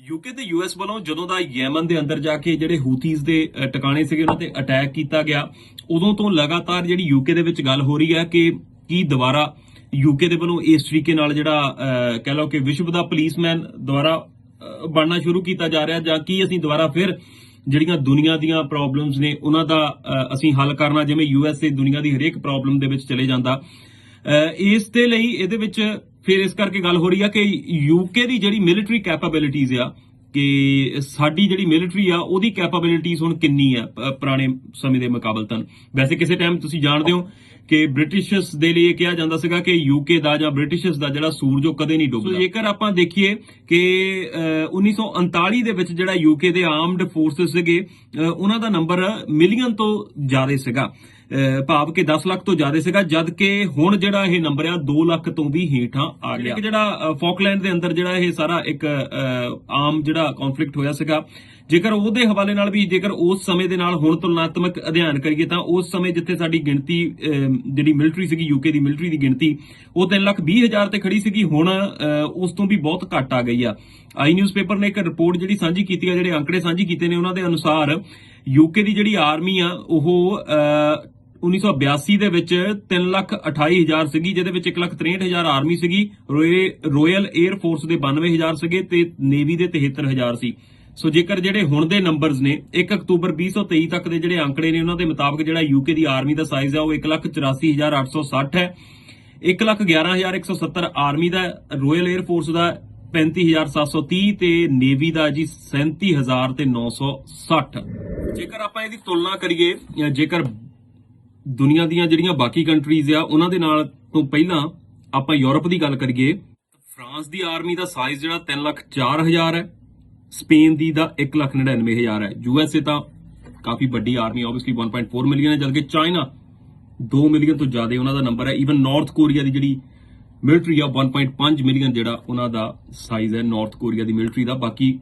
UK ਤੇ US ਵੱਲੋਂ ਜਦੋਂ ਦਾ ਯੈਮਨ ਦੇ ਅੰਦਰ ਜਾ ਕੇ ਜਿਹੜੇ ਹੂਥੀਜ਼ ਦੇ ਟਿਕਾਣੇ ਸੀਗੇ ਉਹਨਾਂ ਤੇ ਅਟੈਕ ਕੀਤਾ ਗਿਆ, ਉਦੋਂ ਤੋਂ ਲਗਾਤਾਰ ਜਿਹੜੀ ਯੂਕੇ ਦੇ ਵਿੱਚ ਗੱਲ ਹੋ ਰਹੀ ਹੈ ਕਿ ਕੀ ਦੁਬਾਰਾ ਯੂਕੇ ਦੇ ਵੱਲੋਂ ਇਸ ਤਰੀਕੇ ਨਾਲ ਜਿਹੜਾ ਕਹਿ ਲਓ ਕਿ ਵਿਸ਼ਵ ਦਾ ਪੁਲਿਸਮੈਨ ਦੁਬਾਰਾ ਬਣਨਾ ਸ਼ੁਰੂ ਕੀਤਾ ਜਾ ਰਿਹਾ ਜਾਂ ਕੀ ਅਸੀਂ ਦੁਬਾਰਾ ਫਿਰ ਜਿਹੜੀਆਂ ਦੁਨੀਆ ਦੀਆਂ ਪ੍ਰੋਬਲਮਸ ਨੇ ਉਹਨਾਂ ਦਾ ਅਸੀਂ ਹੱਲ ਕਰਨਾ, ਜਿਵੇਂ ਯੂਐਸ ਦੇ ਦੁਨੀਆ ਦੀ ਹਰੇਕ ਪ੍ਰੋਬਲਮ ਦੇ ਵਿੱਚ ਚਲੇ ਜਾਂਦਾ। ਇਸ ਦੇ ਲਈ ਇਹਦੇ ਵਿੱਚ ਫਿਰ ਇਸ ਕਰਕੇ ਗੱਲ ਹੋ ਰਹੀ ਆ ਕਿ ਯੂਕੇ ਦੀ ਜਿਹੜੀ ਮਿਲਟਰੀ ਕੈਪੇਬਿਲਿਟੀਜ਼ ਆ ਕਿ ਸਾਡੀ ਜਿਹੜੀ ਮਿਲਟਰੀ ਆ ਉਹਦੀ ਕੈਪੇਬਿਲਿਟੀਜ਼ ਹੁਣ ਕਿੰਨੀ ਆ ਪੁਰਾਣੇ ਸਮੇਂ ਦੇ ਮੁਕਾਬਲਤਨ। ਵੈਸੇ ਕਿਸੇ ਟਾਈਮ ਤੁਸੀਂ ਜਾਣਦੇ ਹੋ ਕਿ ਬ੍ਰਿਟਿਸ਼ਰਸ ਦੇ ਲਈ ਇਹ ਕਿਹਾ ਜਾਂਦਾ ਸੀਗਾ ਕਿ ਯੂਕੇ ਦਾ ਜਾਂ ਬ੍ਰਿਟਿਸ਼ਰਸ ਦਾ ਜਿਹੜਾ ਸੂਰਜ ਉਹ ਕਦੇ ਨਹੀਂ ਡੁੱਬਦਾ। ਜੇਕਰ ਆਪਾਂ ਦੇਖੀਏ ਕਿ ਅਹ, 1939 ਦੇ ਵਿੱਚ ਜਿਹੜਾ ਯੂਕੇ ਦੇ ਆਰਮਡ ਫੋਰਸਸ ਸੀਗੇ ਉਹਨਾਂ ਦਾ ਨੰਬਰ ਮਿਲੀਅਨ ਤੋਂ ਜ਼ਿਆਦਾ ਸੀਗਾ। ਭਾਵ ਕਿ 10 ਲੱਖ ਤੋਂ ਜ਼ਿਆਦਾ ਸੀਗਾ ਜਦ ਕਿ ਹੁਣ ਜਿਹੜਾ ਇਹ ਨੰਬਰ ਆ 2 ਲੱਖ ਤੋਂ ਵੀ ਹੇਠਾਂ ਆ ਗਿਆ। ਜਿਹੜਾ ਫੌਕਲੈਂਡ ਦੇ ਅੰਦਰ ਜਿਹੜਾ ਇਹ ਸਾਰਾ ਇੱਕ ਆਮ ਜਿਹੜਾ ਕਨਫਲਿਕਟ ਹੋਇਆ ਸੀਗਾ ਜੇਕਰ ਉਹਦੇ ਹਵਾਲੇ ਨਾਲ ਵੀ ਜੇਕਰ ਉਸ ਸਮੇਂ ਦੇ ਨਾਲ ਹੁਣ ਤੁਲਨਾਤਮਕ ਅਧਿਐਨ ਕਰੀਏ ਤਾਂ ਉਸ ਸਮੇਂ ਜਿੱਥੇ ਸਾਡੀ ਗਿਣਤੀ ਜਿਹੜੀ ਮਿਲਟਰੀ ਸੀਗੀ ਯੂਕੇ ਦੀ ਮਿਲਟਰੀ ਦੀ ਗਿਣਤੀ ਉਹ 3 ਲੱਖ 20 ਹਜ਼ਾਰ ਤੇ ਖੜੀ ਸੀਗੀ। ਹੁਣ ਉਸ ਤੋਂ ਵੀ ਬਹੁਤ ਘੱਟ ਆ ਗਈ ਆ। ਆਈ ਨਿਊਜ਼ਪੇਪਰ ਨੇ ਇੱਕ ਰਿਪੋਰਟ ਜਿਹੜੀ ਸਾਂਝੀ ਕੀਤੀ ਆ ਜਿਹੜੇ ਅੰਕੜੇ ਸਾਂਝੀ ਕੀਤੇ ਨੇ ਉਹਨਾਂ ਦੇ ਅਨੁਸਾਰ ਯੂਕੇ ਦੀ ਜਿਹੜੀ ਆਰਮੀ ਆ ਉਹ 1982 ਦੇ ਵਿੱਚ 3 ਲੱਖ 28 ਹਜ਼ਾਰ ਸੀਗੀ, ਜਿਹਦੇ ਵਿੱਚ 1 ਲੱਖ 63 ਹਜ਼ਾਰ ਆਰਮੀ ਸੀਗੀ ਰਾਇਲ 에ਅਰ ਫੋਰਸ ਦੇ 92 ਹਜ਼ਾਰ ਸੀਗੇ ਤੇ ਨੇਵੀ ਦੇ 73 ਹਜ਼ਾਰ ਸੀ। ਸੋ ਜੇਕਰ ਜਿਹੜੇ ਹੁਣ ਦੇ ਨੰਬਰਸ ਨੇ 1 ਅਕਤੂਬਰ 2023 ਤੱਕ ਦੇ ਜਿਹੜੇ ਅੰਕੜੇ ਨੇ, ਉਹਨਾਂ ਦੇ ਮੁਤਾਬਕ ਜਿਹੜਾ ਯੂਕੇ ਦੀ ਆਰਮੀ ਦਾ ਸਾਈਜ਼ ਆ, ਉਹ 184860 ਹੈ। 111170 ਆਰਮੀ ਦਾ, ਰਾਇਲ 에ਅਰ ਫੋਰਸ ਦਾ 35730 ਤੇ ਨੇਵੀ ਦਾ ਜੀ 37000 ਤੇ 960 ਜੇਕਰ ਆਪਾਂ ਇਹਦੀ ਤੁਲਨਾ ਕਰੀਏ ਜੇਕਰ ਦੁਨੀਆ ਦੀਆਂ ਜਿਹੜੀਆਂ ਬਾਕੀ ਕੰਟਰੀਜ਼ ਆ, ਉਹਨਾਂ ਦੇ ਨਾਲ ਤੋਂ ਪਹਿਲਾਂ ਆਪਾਂ ਯੂਰਪ ਦੀ ਗੱਲ ਕਰੀਏ, ਫਰਾਂਸ ਦੀ ਆਰਮੀ ਦਾ ਸਾਈਜ਼ ਜਿਹੜਾ 3 ਲੱਖ 4000 ਹੈ, ਸਪੇਨ ਦੀ ਦਾ 1 ਲੱਖ 99000 ਹੈ। ਯੂਐਸਏ ਤਾਂ ਕਾਫੀ ਵੱਡੀ ਆਰਮੀ ਆਬਵੀਅਸਲੀ 1.4 ਮਿਲੀਅਨ ਹੈ, ਜਦਕਿ ਚਾਈਨਾ 2 ਮਿਲੀਅਨ ਤੋਂ ਜ਼ਿਆਦਾ ਉਹਨਾਂ ਦਾ ਨੰਬਰ ਹੈ। ਈਵਨ ਨਾਰਥ ਕੋਰੀਆ ਦੀ ਜਿਹੜੀ ਮਿਲਟਰੀ ਆ 1.5 ਮਿਲੀਅਨ ਜਿਹੜਾ ਉਹਨਾਂ ਦਾ ਸਾਈਜ਼ ਹੈ ਨਾਰਥ ਕੋਰੀਆ ਦੀ ਮਿਲਟਰੀ ਦਾ। ਬਾਕੀ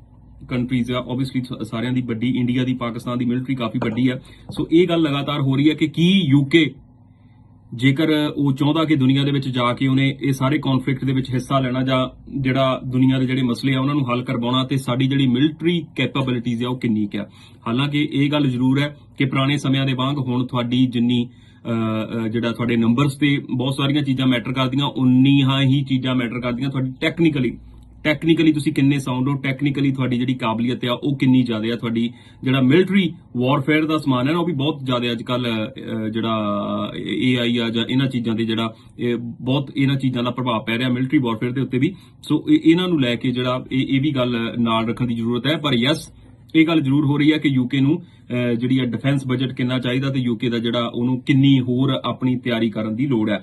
ਕੰਟਰੀਜ਼ ਆ ਆਬਵੀਅਸਲੀ ਸਾਰਿਆਂ ਦੀ ਵੱਡੀ ਇੰਡੀਆ ਦੀ ਪਾਕਿਸਤਾਨ ਦੀ ਮਿਲਟਰੀ ਕਾਫੀ ਵੱਡੀ ਹੈ ਸੋ ਇਹ ਗੱਲ ਲਗਾਤਾਰ ਹੋ ਰਹੀ ਹੈ ਕਿ ਕੀ ਯੂਕੇ ਜੇਕਰ ਉਹ ਚਾਹੁੰਦਾ ਕਿ ਦੁਨੀਆ ਦੇ ਵਿੱਚ ਜਾ ਕੇ ਉਹਨੇ ਇਹ ਸਾਰੇ ਕਨਫਲਿਕਟ ਦੇ ਵਿੱਚ ਹਿੱਸਾ ਲੈਣਾ ਜਾਂ ਜਿਹੜਾ ਦੁਨੀਆ ਦੇ ਜਿਹੜੇ ਮਸਲੇ ਆ, ਉਹਨਾਂ ਨੂੰ ਹੱਲ ਕਰਵਾਉਣਾ ਤੇ ਸਾਡੀ ਜਿਹੜੀ ਮਿਲਟਰੀ ਕੈਪੇਬਿਲਿਟੀਜ਼ ਆ, ਉਹ ਕਿੰਨੀ ਕੁ ਆ। ਹਾਲਾਂਕਿ ਇਹ ਗੱਲ ਜ਼ਰੂਰ ਹੈ ਕਿ ਪੁਰਾਣੇ ਸਮਿਆਂ ਦੇ ਵਾਂਗ ਹੁਣ ਤੁਹਾਡੀ ਜਿੰਨੀ ਜਿਹੜਾ ਤੁਹਾਡੇ ਨੰਬਰਸ ਤੇ ਬਹੁਤ ਸਾਰੀਆਂ ਚੀਜ਼ਾਂ ਮੈਟਰ ਕਰਦੀਆਂ, ਉਨੀਆਂ ਹੀ ਚੀਜ਼ਾਂ ਮੈਟਰ ਕਰਦੀਆਂ, ਤੁਹਾਡੀ ਟੈਕਨੀਕਲੀ ਟੈਕਨੀਕਲੀ ਤੁਸੀਂ ਕਿੰਨੇ ਸਾਊਂਡ ਹੋ? ਟੈਕਨੀਕਲੀ ਤੁਹਾਡੀ ਜਿਹੜੀ ਕਾਬਲੀਅਤ ਆ, ਉਹ ਕਿੰਨੀ ਜ਼ਿਆਦਾ ਆ? ਤੁਹਾਡੀ ਜਿਹੜਾ ਮਿਲਟਰੀ ਵਾਰਫੇਅਰ ਦਾ ਸਮਾਨ ਹੈ ਨਾ, ਉਹ ਵੀ ਬਹੁਤ ਜ਼ਿਆਦਾ ਅੱਜ ਕੱਲ ਜਿਹੜਾ AI ਆ ਜਾਂ ਇਹਨਾਂ ਚੀਜ਼ਾਂ ਦੇ ਜਿਹੜਾ, ਇਹ ਬਹੁਤ ਇਹਨਾਂ ਚੀਜ਼ਾਂ ਦਾ ਪ੍ਰਭਾਵ ਪੈ ਰਿਹਾ ਮਿਲਟਰੀ ਵਾਰਫੇਅਰ ਦੇ ਉੱਤੇ ਵੀ। ਸੋ ਇਹ- ਇਹਨਾਂ ਨੂੰ ਲੈ ਕੇ ਜਿਹੜਾ, ਇਹ ਇਹ ਵੀ ਗੱਲ ਨਾਲ ਰੱਖਣ ਦੀ ਜ਼ਰੂਰਤ ਹੈ। ਪਰ ਯੈਸ ਇਹ ਗੱਲ ਜ਼ਰੂਰ ਹੋ ਰਹੀ ਹੈ ਕਿ ਯੂਕੇ ਨੂੰ ਜਿਹੜੀ ਹੈ ਡਿਫੈਂਸ ਬਜਟ ਕਿੰਨਾ ਚਾਹੀਦਾ ਤੇ ਯੂਕੇ ਦਾ ਜਿਹੜਾ, ਉਹਨੂੰ ਕਿੰਨੀ ਹੋਰ ਆਪਣੀ ਤਿਆਰੀ ਕਰਨ ਦੀ ਲੋੜ ਹੈ।